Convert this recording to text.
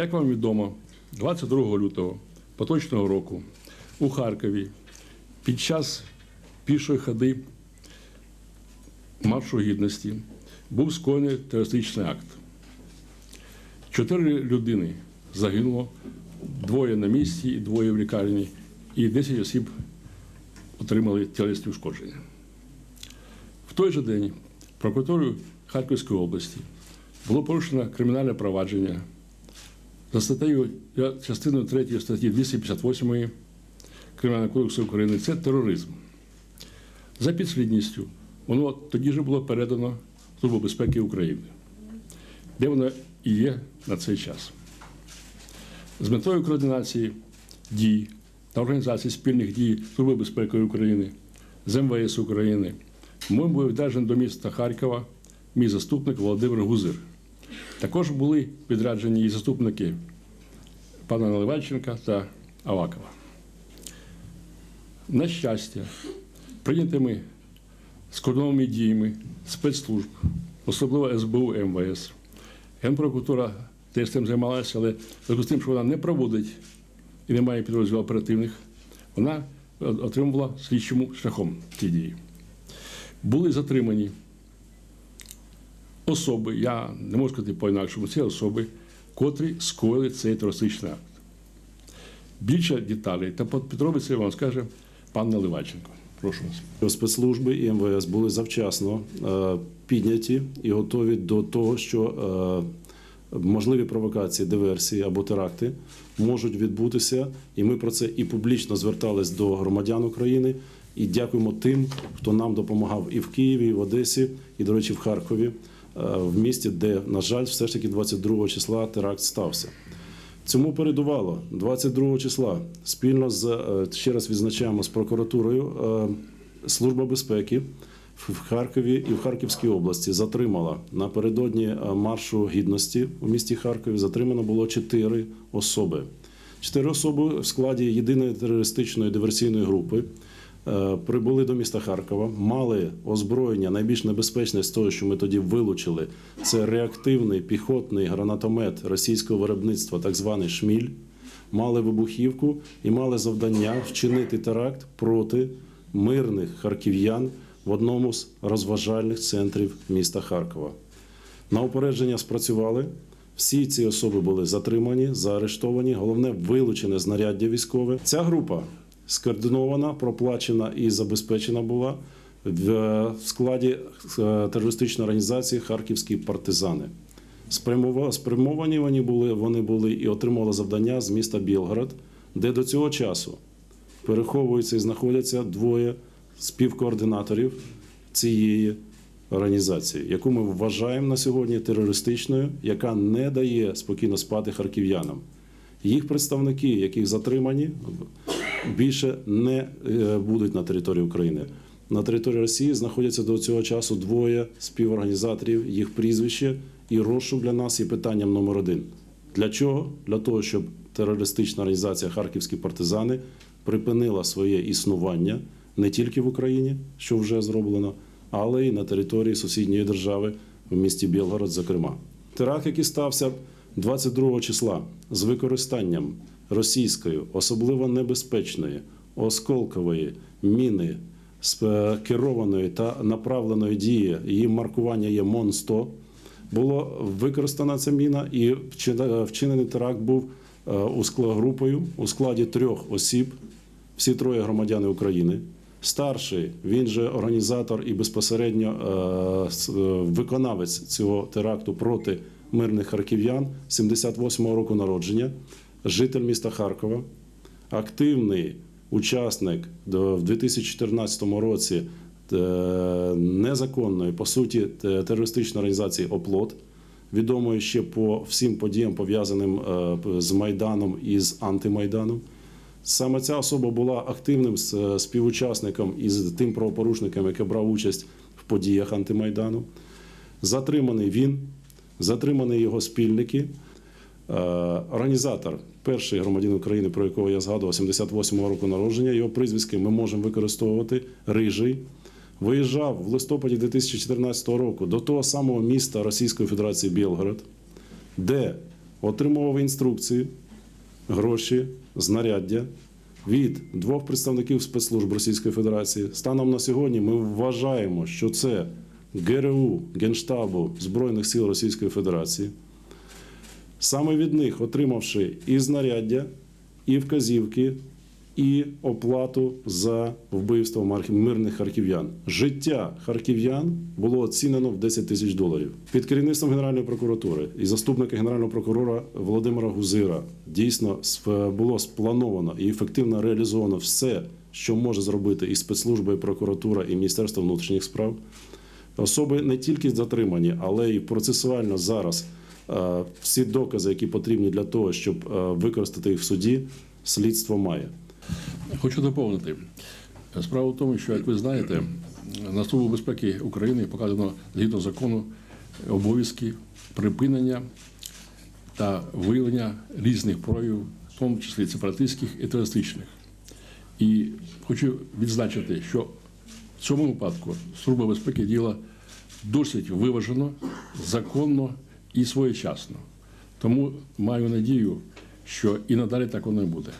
Як вам відомо, 22 лютого поточного року у Харкові під час пішої ходи маршу гідності був скоєний терористичний акт. Чотири людини загинуло, двоє на місці і двоє в лікарні, і 10 осіб отримали тілесні ушкодження. В той же день прокуратурою Харківської області було порушено кримінальне провадження за статтею частиною 3 статті 258 Кримінального кодексу України це тероризм. За підслідністю воно тоді ж було передано Службу безпеки України, де воно і є на цей час. З метою координації дій та організації спільних дій Служби безпеки України з МВС України ми був відряджений до міста Харкова мій заступник Володимир Гузир. Також були відряджені і заступники пана Наливайченка та Авакова. На щастя, прийнятими скордонними діями спецслужб, особливо СБУ МВС, Генпрокуратура теж цим займалася, але з тим, що вона не проводить і не має підрозділів оперативних, вона отримувала слідчому шляхом ці дії. Були затримані особи, я не можу сказати по-інакшому, це особи, котрі скоїли цей терористичний акт. Більше деталей та підробиці вам скаже пан Наливайченко. Прошу вас. Спецслужби і МВС були завчасно е, підняті і готові до того, що е, можливі провокації, диверсії або теракти можуть відбутися. І ми про це і публічно звертались до громадян України. І дякуємо тим, хто нам допомагав і в Києві, і в Одесі, і, до речі, в Харкові, в місті, де, на жаль, все ж таки 22 числа теракт стався. Цьому передувало 22 числа спільно з е, ще раз відзначаємо з прокуратурою е, Служба безпеки в Харкові і в Харківській області затримала напередодні е, маршу гідності у місті Харкові. Затримано було чотири особи. Чотири особи в складі єдиної терористичної диверсійної групи. Е, Прибули до міста Харкова, мали озброєння найбільш небезпечне з того, що ми тоді вилучили. Це реактивний піхотний гранатомет російського виробництва, так званий шміль. Мали вибухівку і мали завдання вчинити теракт проти мирних харків'ян в одному з розважальних центрів міста Харкова. На упередження спрацювали. Всі ці особи були затримані, заарештовані. Головне вилучене знаряддя військове. Ця група скоординована, проплачена і забезпечена була в складі е, терористичної організації Харківські партизани. Спрямовані вони були, вони були і отримали завдання з міста Білгород, де до цього часу переховуються і знаходяться двоє співкоординаторів цієї організації, яку ми вважаємо на сьогодні терористичною, яка не дає спокійно спати харків'янам. Їх представники, яких затримані, більше не е, будуть на території України. На території Росії знаходяться до цього часу двоє співорганізаторів, їх прізвище і розшук для нас є питанням номер один. Для чого? Для того, щоб терористична організація Харківські партизани припинила своє існування не тільки в Україні, що вже зроблено, але й на території сусідньої держави в місті Білгород, зокрема. Теракт, який стався 22 числа з використанням російської, особливо небезпечної, осколкової міни керованої та направленої дії, її маркування є МОН-100, було використана ця міна і вчинений теракт був е, групою у складі трьох осіб, всі троє громадяни України. Старший, він же організатор і безпосередньо е, е, виконавець цього теракту проти мирних харків'ян 78-го року народження, житель міста Харкова, активний учасник в 2014 році е, незаконної, по суті, терористичної організації Оплот, відомої ще по всім подіям, пов'язаним е, з Майданом і з антимайданом. Саме ця особа була активним співучасником із тим правопорушником, який брав участь в подіях антимайдану. Затриманий він, затримані його спільники. Е, Організатор, перший громадянин України, про якого я згадував, 78-го року народження, його прізвиски ми можемо використовувати. Рижий. Виїжджав в листопаді 2014 року до того самого міста Російської Федерації Білгород, де отримував інструкції, гроші, знаряддя від двох представників спецслужб Російської Федерації. Станом на сьогодні ми вважаємо, що це ГРУ Генштабу Збройних сил Російської Федерації. Саме від них, отримавши і знаряддя, і вказівки, і оплату за вбивство мирних харків'ян. Життя харків'ян було оцінено в 10 тисяч доларів. Під керівництвом Генеральної прокуратури і заступника генерального прокурора Володимира Гузира дійсно було сплановано і ефективно реалізовано все, що може зробити і спецслужби, і прокуратура, і Міністерство внутрішніх справ. Особи не тільки затримані, але й процесуально зараз всі докази, які потрібні для того, щоб е, використати їх в суді, слідство має. Хочу доповнити. Справа в тому, що, як ви знаєте, на Службу безпеки України покладено згідно закону обов'язки припинення та виявлення різних проявів, в тому числі сепаратистських і терористичних. І хочу відзначити, що в цьому випадку Служба безпеки діяла досить виважено, законно і своєчасно. Тому маю надію, що і надалі так воно і буде.